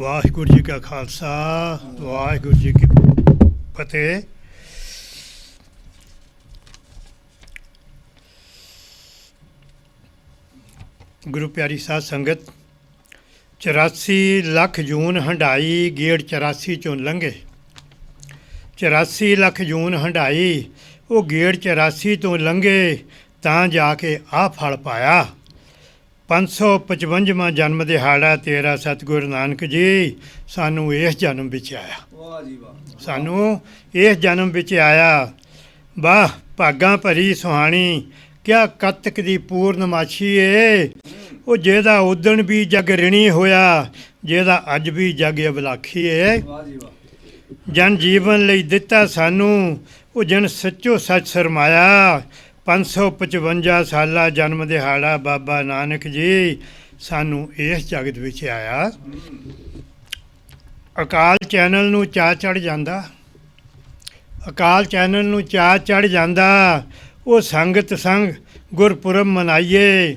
ਵਾਹਿਗੁਰੂ ਜੀ ਕਾ ਖਾਲਸਾ, ਵਾਹਿਗੁਰੂ ਜੀ ਕੀ ਫਤਿਹ। ਗੁਰੂ ਪਿਆਰੀ ਸਾਧ ਸੰਗਤ 84 ਲੱਖ ਜੂਨ ਹੰਡਾਈ ਗੇੜ 84 ਚੋਂ ਲੰਘੇ। 84 ਲੱਖ ਜੂਨ ਹੰਡਾਈ ਉਹ ਗੇੜ 84 ਤੋਂ ਲੰਘੇ ਤਾਂ ਜਾ ਕੇ ਆਹ ਫਲ ਪਾਇਆ। 555ਵਾਂ ਜਨਮ ਦਿਹਾੜਾ ਤੇਰਾ ਸਤਿਗੁਰੂ ਨਾਨਕ ਜੀ ਸਾਨੂੰ ਇਸ ਜਨਮ ਵਿੱਚ ਆਇਆ। ਵਾਹ ਜੀ ਵਾਹ। ਸਾਨੂੰ ਇਸ ਜਨਮ ਵਿੱਚ ਆਇਆ। ਵਾਹ ਭਾਗਾਂ ਭਰੀ ਸੁਹਾਣੀ ਕਿਆ ਕਤਕ ਦੀ ਪੂਰਨਮਾਸ਼ੀ ਏ। ਉਹ ਜਿਹਦਾ ਉਦਣ ਵੀ ਜਗ ਰਿਣੀ ਹੋਇਆ ਜਿਹਦਾ ਅੱਜ ਵੀ ਜਗ ਅਬਲਾਖੀ ਏ। ਵਾਹ ਜੀ ਵਾਹ। ਜਨ ਜੀਵਨ ਲਈ ਦਿੱਤਾ ਸਾਨੂੰ ਉਹ ਜਨ ਸੱਚੋ ਸੱਚ ਸਰਮਾਇਆ। 555 ਸਾਲਾ ਜਨਮ ਦਿਹਾੜਾ ਬਾਬਾ ਨਾਨਕ ਜੀ ਸਾਨੂੰ ਇਸ ਜਗਤ ਵਿੱਚ ਆਇਆ। ਅਕਾਲ ਚੈਨਲ ਨੂੰ ਚਾ ਚੜ ਜਾਂਦਾ। ਅਕਾਲ ਚੈਨਲ ਨੂੰ ਚਾ ਚੜ ਜਾਂਦਾ। ਉਹ ਸੰਗਤ ਸੰਗ ਗੁਰਪੁਰਬ ਮਨਾਈਏ।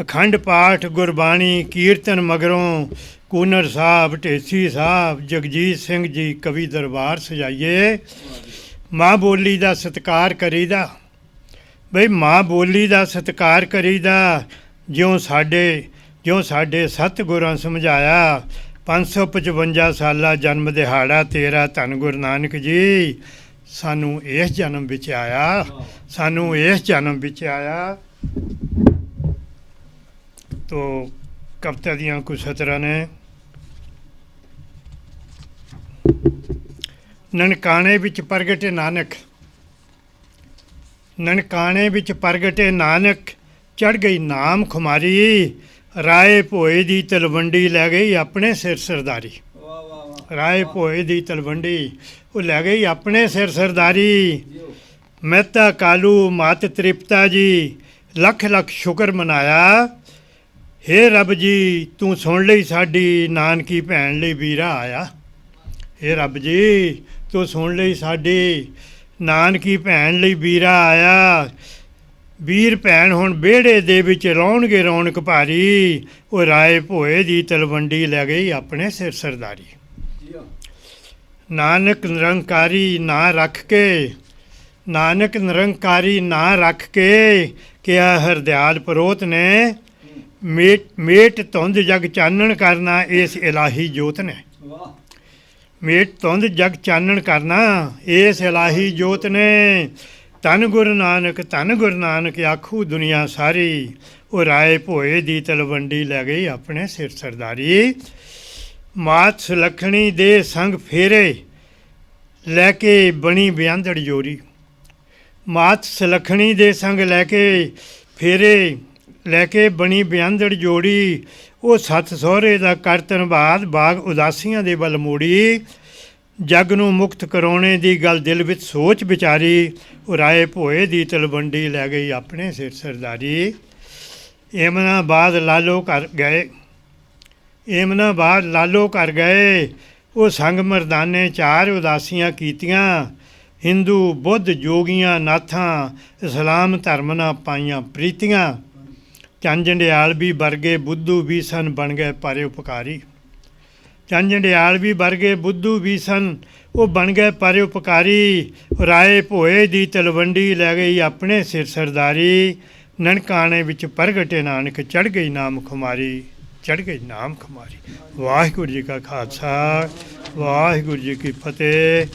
ਅਖੰਡ ਪਾਠ, ਗੁਰਬਾਣੀ, ਕੀਰਤਨ ਮਗਰੋਂ ਕੂਨਰ ਸਾਹਿਬ, ਢੇਸੀ ਸਾਹਿਬ, ਜਗਜੀਤ ਸਿੰਘ ਜੀ ਕਵੀ ਦਰਬਾਰ ਸਜਾਈਏ। ਮਾਂ ਬੋਲੀ ਦਾ ਸਤਿਕਾਰ ਕਰੀਦਾ। ਬਈ ਮਾਂ ਬੋਲੀ ਦਾ ਸਤਿਕਾਰ ਕਰੀਦਾ, ਜਿਉਂ ਸਾਡੇ ਜਿਉਂ ਸਾਡੇ ਸਤਿਗੁਰਾਂ ਸਮਝਾਇਆ 555 ਸਾਲਾ ਜਨਮ ਦਿਹਾੜਾ ਤੇਰਾ ਧੰਨ ਗੁਰੂ ਨਾਨਕ ਜੀ। ਸਾਨੂੰ ਇਸ ਜਨਮ ਵਿੱਚ ਆਇਆ, ਸਾਨੂੰ ਇਸ ਜਨਮ ਵਿੱਚ ਆਇਆ। ਤੋ ਕਵਿਤਾ ਦੀਆਂ ਕੁਝ ਸਤਰਾਂ ਨੇ। ਨਨਕਾਣੇ ਵਿੱਚ ਪ੍ਰਗਟੇ ਨਾਨਕ ਨਨਕਾਣੇ ਵਿੱਚ ਪ੍ਰਗਟੇ ਨਾਨਕ ਚੜ ਗਈ ਨਾਮ ਖੁਮਾਰੀ। ਰਾਏ ਭੋਏ ਦੀ ਤਲਵੰਡੀ ਲੈ ਗਈ ਆਪਣੇ ਸਿਰ ਸਰਦਾਰੀ। ਰਾਏ ਭੋਏ ਦੀ ਤਲਵੰਡੀ, ਉਹ ਲੈ ਗਈ ਆਪਣੇ ਸਿਰ ਸਰਦਾਰੀ। ਮਹਿਤਾ ਕਾਲੂ, ਮਾਤ ਤ੍ਰਿਪਤਾ ਜੀ, ਲੱਖ ਲੱਖ ਸ਼ੁਕਰ ਮਨਾਇਆ। ਹੇ ਰੱਬ ਜੀ, ਤੂੰ ਸੁਣ ਲਈ ਸਾਡੀ ਨਾਨਕੀ ਭੈਣ ਲਈ ਵੀਰਾ ਆਇਆ। ਹੇ ਰੱਬ ਜੀ, ਤੂੰ ਸੁਣ ਲਈ ਸਾਡੀ ਨਾਨਕੀ ਭੈਣ ਲਈ ਵੀਰਾ ਆਇਆ। ਵੀਰ ਭੈਣ ਹੁਣ ਵਿਹੜੇ ਦੇ ਵਿੱਚ ਰੌਣਗੇ ਰੌਣਕ ਭਾਰੀ। ਉਹ ਰਾਏ ਭੋਏ ਦੀ ਤਲਵੰਡੀ ਲੈ ਗਈ ਆਪਣੇ ਸਿਰ ਸਰਦਾਰੀ। ਨਾਨਕ ਨਿਰੰਕਾਰੀ ਨਾ ਰੱਖ ਕੇ, ਨਾਨਕ ਨਿਰੰਕਾਰੀ ਨਾ ਰੱਖ ਕੇ ਕਿਹਾ ਹਰਦਿਆਲ ਪਰੋਤ ਨੇ ਮੇਟ ਮੇਟ ਧੁੰਦ ਜਗ ਚਾਨਣ ਕਰਨਾ ਇਸ ਇਲਾਹੀ ਜੋਤ ਨੇ। ਵਾਹ। ਮੇਟ ਧੁੰਦ ਜਗ ਚਾਨਣ ਕਰਨਾ ਇਸ ਇਲਾਹੀ ਜੋਤ ਨੇ। ਤਨ ਗੁਰ ਨਾਨਕ ਤਨ ਗੁਰ ਨਾਨਕ ਆਖੂ ਦੁਨੀਆ ਸਾਰੀ, ਉਹ ਰਾਏ ਭੋਏ ਦੀ ਤਲਵੰਡੀ ਲੈ ਗਈ ਆਪਣੇ ਸਿਰ ਸਰਦਾਰੀ। ਮਾਤ ਸੁਲੱਖਣੀ ਦੇ ਸੰਗ ਫੇਰੇ, ਲੈ ਕੇ ਬਣੀ ਬਿਆੰਦੜ ਜੋਰੀ। ਮਾਤ ਸੁਲੱਖਣੀ ਦੇ ਸੰਗ ਲੈ ਕੇ ਫੇਰੇ ਲੈ ਕੇ ਬਣੀ ਬਿਆੰਦੜ ਜੋੜੀ, ਉਹ ਸੱਤ ਸਹੁਰੇ ਦਾ ਕਰ ਬਾਦ ਬਾਗ ਉਦਾਸੀਆਂ ਦੇ ਵੱਲ ਮੋੜੀ। ਜੱਗ ਨੂੰ ਮੁਕਤ ਕਰਾਉਣੇ ਦੀ ਗੱਲ ਦਿਲ ਵਿੱਚ ਸੋਚ ਵਿਚਾਰੀ, ਉਹ ਰਾਏ ਭੋਏ ਦੀ ਤਲਵੰਡੀ ਲੈ ਗਈ ਆਪਣੇ ਸਿਰ ਸਰਦਾਰੀ। ਏਮਨਾਬਾਦ ਲਾਲੋ ਘਰ ਗਏ ਏਮਨਾਬਾਦ ਲਾਲੋ ਘਰ ਗਏ, ਉਹ ਸੰਗ ਮਰਦਾਨੇ ਚਾਰ ਉਦਾਸੀਆਂ ਕੀਤੀਆਂ। ਹਿੰਦੂ, ਬੁੱਧ ਜੋਗੀਆਂ, ਨਾਥਾਂ, ਇਸਲਾਮ ਧਰਮ ਨਾਲ ਪਾਈਆਂ ਪ੍ਰੀਤੀਆਂ। ਚੰਜੰਡਿਆਲ ਵੀ ਵਰਗੇ ਬੁੱਧੂ ਵੀ ਸਨ ਬਣ ਗਏ ਪਰ ਉਪਕਾਰੀ। ਚੰਜੰਡਿਆਲ ਵੀ ਵਰਗੇ ਬੁੱਧੂ ਵੀ ਸਨ, ਉਹ ਬਣ ਗਏ ਪਰ ਉਪਕਾਰੀ। ਰਾਏ ਭੋਏ ਦੀ ਤਲਵੰਡੀ ਲੈ ਗਈ ਆਪਣੇ ਸਿਰ ਸਰਦਾਰੀ। ਨਨਕਾਣੇ ਵਿੱਚ ਪ੍ਰਗਟੇ ਨਾਨਕ ਚੜ ਗਈ ਨਾਮ ਖੁਮਾਰੀ। ਚੜ ਗਈ ਨਾਮ ਖੁਮਾਰੀ। ਵਾਹਿਗੁਰੂ ਜੀ ਕਾ ਖਾਲਸਾ, ਵਾਹਿਗੁਰੂ ਜੀ ਕੀ ਫਤਿਹ।